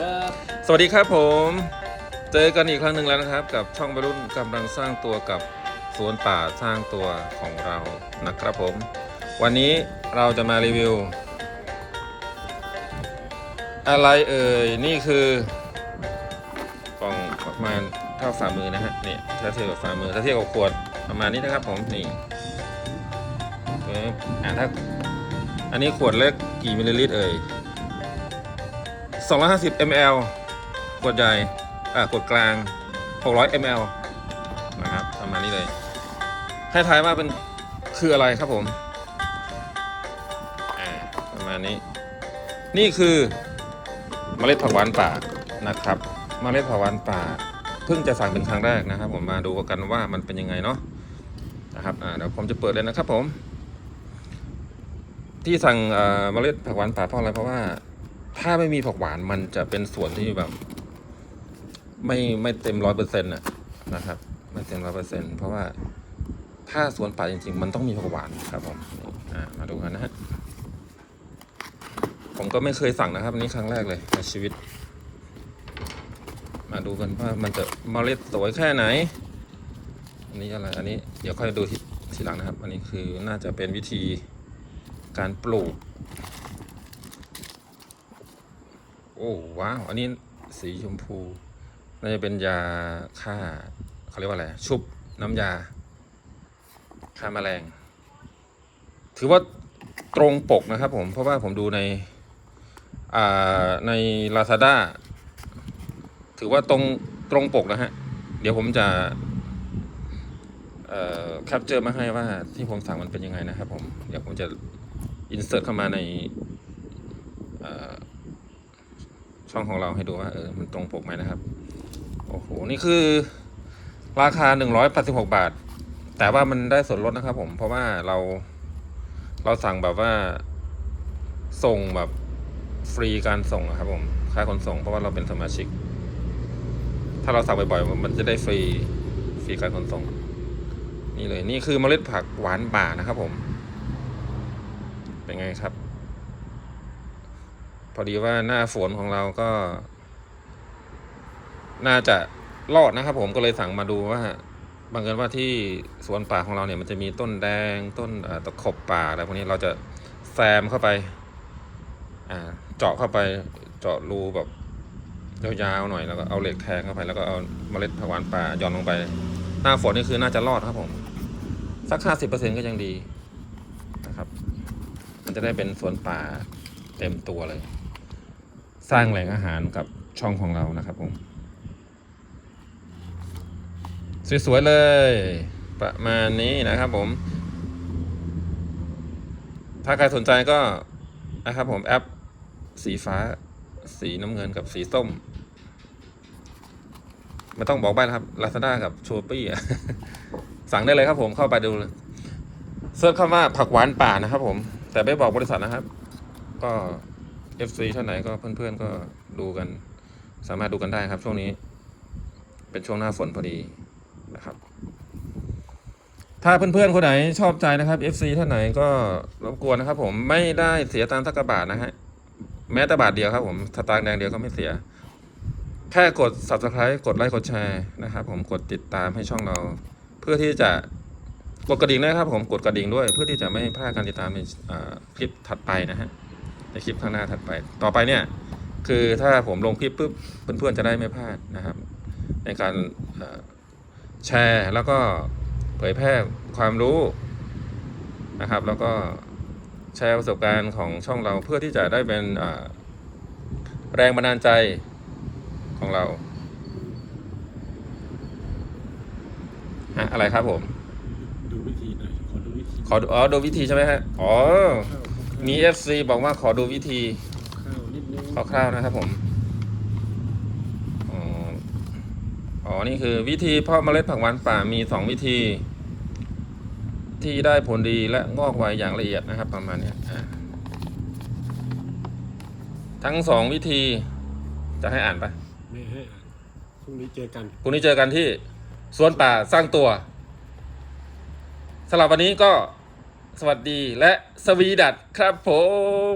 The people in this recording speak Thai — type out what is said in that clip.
ครับสวัสดีครับผม เจอกันอีกครั้งหนึ่งแล้วนะครับ กับช่องวัยรุ่นกำลังสร้างตัวกับสวนป่าสร้างตัวของเรานะครับผม วันนี้เราจะมารีวิว อะไรเอ่ยนี่คือกล่องประมาณเท่าฝ่ามือนะฮะนี่ถ้าเทียบกับฝ่ามือถ้าเทียบกับขวดประมาณนี้นะครับผมนี่อ่าถ้าอันนี้ขวดเล็กกี่มิลลิลิตรเอ่ย 250 ml ขวดใหญ่อ่ากดกลาง 600 ml นะครับประมาณนี้เลย ให้ทายว่าเป็นคืออะไรครับผมอ่าประมาณนี้ นี่คือเมล็ดผักหวานป่านะครับเมล็ดผักหวานป่าเพิ่งจะสั่งเป็นครั้งแรกนะครับ ผมมาดูกันว่ามันเป็นยังไงเนาะนะครับอ่าเดี๋ยวผมจะเปิดเลยนะครับผม ที่สั่งอ่อเมล็ดผักหวานป่าเพราะอะไรเพราะว่า ถ้าไม่มีผักหวานมันจะเป็นส่วนที่แบบ ไม่ไม่เต็มร้อยเปอร์เซ็นต์นะครับ ไม่เต็มร้อยเปอร์เซ็นต์เพราะว่าถ้าสวนป่าจริง ๆ มันต้องมีผักหวานครับผมมาดูกันนะฮะผมก็ไม่เคยสั่งนะครับนนี้ครั้งแรกเลยในชีวิต มาดูกันว่ามันจะเมล็ดสวยแค่ไหน อันนี้อะไรอันนี้เดี๋ยวค่อยดูทีทีหลังนะครับ อันนี้คือน่าจะเป็นวิธีการปลูก โอ้ว้าวอันนี้สีชมพูน่าจะเป็นยาฆ่าเขาเรียกว่าอะไรชุบน้ำยาฆ่าแมลง ถือว่าตรงปกนะครับผม เพราะว่าผมดูในอ่าใน Lazada ถือว่าตรงตรงปกนะฮะ เดี๋ยวผมจะแคปเจอร์มาให้ว่าที่ผมสั่งมันเป็นยังไงนะครับผม เดี๋ยวผมจะอินเสิร์ตเข้ามาในอ ช่องของเราให้ดูว่าเออมันตรงปกไหมนะครับ โอ้โห นี่คือ ราคา 186 บาท แต่ว่ามันได้ส่วนลดนะครับ ผมเพราะว่าเรา เราสั่งแบบว่า ส่งแบบฟรีการส่งอะครับผมค่าขนส่งเพราะว่าเราเป็นสมาชิก ถ้าเราสั่งบ่อยๆมันจะได้ฟรีฟรีการขนส่ง นี่เลยนี่คือเมล็ดผักหวานป่านะครับผม เป็นไงครับ พอดีว่าหน้าฝนของเราก็ น่าจะรอดนะครับ ผมก็เลยสั่งมาดูว่าบังเอิญว่าที่สวนป่าของเราเนี่ยมันจะมีต้นแดงต้นเอ่อตะขบป่าอะไรพวกนี้เราจะแซมเข้าไป อ่า เจาะเข้าไปเจาะรูแบบยาวๆหน่อยแล้วก็เอาเหล็กแทงเข้าไป แล้วก็เอาเมล็ดผักหวานป่าย่อนลงไป หน้าฝนนี่คือน่าจะรอดครับผม สักห้าสิบเปอร์เซ็นก็ยังดีนะครับ มันจะได้เป็นสวนป่าเต็มตัวเลย สร้างแหล่งอาหารกับช่องของเรานะครับผมสวยๆเลย ประมาณนี้นะครับผม ถ้าใครสนใจก็นะครับผมแอปสีฟ้า สีน้ำเงินกับสีส้มไม่ต้องบอกบ้านะครับ Lazada กับ s h o p e e สั่งได้เลยครับผมเข้าไปดูเลยเสิร์ชคำว่าผักหวานป่านะครับผม แต่ไม่บอกบริษัทนะครับ ก็ FC ท่านไหนก็เพื่อนๆก็ดูกัน สามารถดูกันได้ครับ ช่วงนี้ เป็นช่วงหน้าฝนพอดีนะครับ ถ้าเพื่อนๆคนไหนชอบใจนะครับ FC ท่านไหนก็รบกวนนะครับ ผมไม่ได้เสียตังค์สักกระบาทนะฮะแม้แต่บาทเดียวครับ ผมสตางค์แดงเดียวก็ไม่เสีย แค่กด subscribe กดไลค์กดแชร์นะครับ ผมกดติดตามให้ช่องเรา เพื่อที่จะกดกระดิ่งนะครับ ผมกดกระดิ่งด้วย เพื่อที่จะไม่พลาดการติดตามในคลิปถัดไปนะฮะ ในคลิปข้างหน้าถัดไป ต่อไปเนี่ยคือถ้าผมลงคลิปปุ๊บเพื่อนๆจะได้ไม่พลาดนะครับ ในการเอ่อแชร์แล้วก็เผยแพร่ความรู้นะครับ แล้วก็แชร์ประสบการณ์ของช่องเราเพื่อที่จะได้เป็นอ่าแรงบันดาลใจของเราฮะอะไรครับผม ดูวิธีหน่อยขอดูวิธีขอดูอ๋อดูวิธีใช่ไหมฮะอ๋อ มี FC บอกว่าขอดูวิธีข้าวนิดนึงคร่าวๆนะครับผมอ๋ออ๋อนี่คือวิธีเพาะเมล็ดผักหวานป่ามีสองวิธี ที่ได้ผลดีและงอกไวอย่างละเอียดนะครับ ประมาณเนี้ยอะทั้งสองวิธีจะให้อ่านปะไม่ให้อ่านพรุ่งนี้เจอกันพรุ่งนี้เจอกันที่สวนป่าสร้างตัวสำหรับวันนี้ก็ สวัสดีและสวีดัตครับผม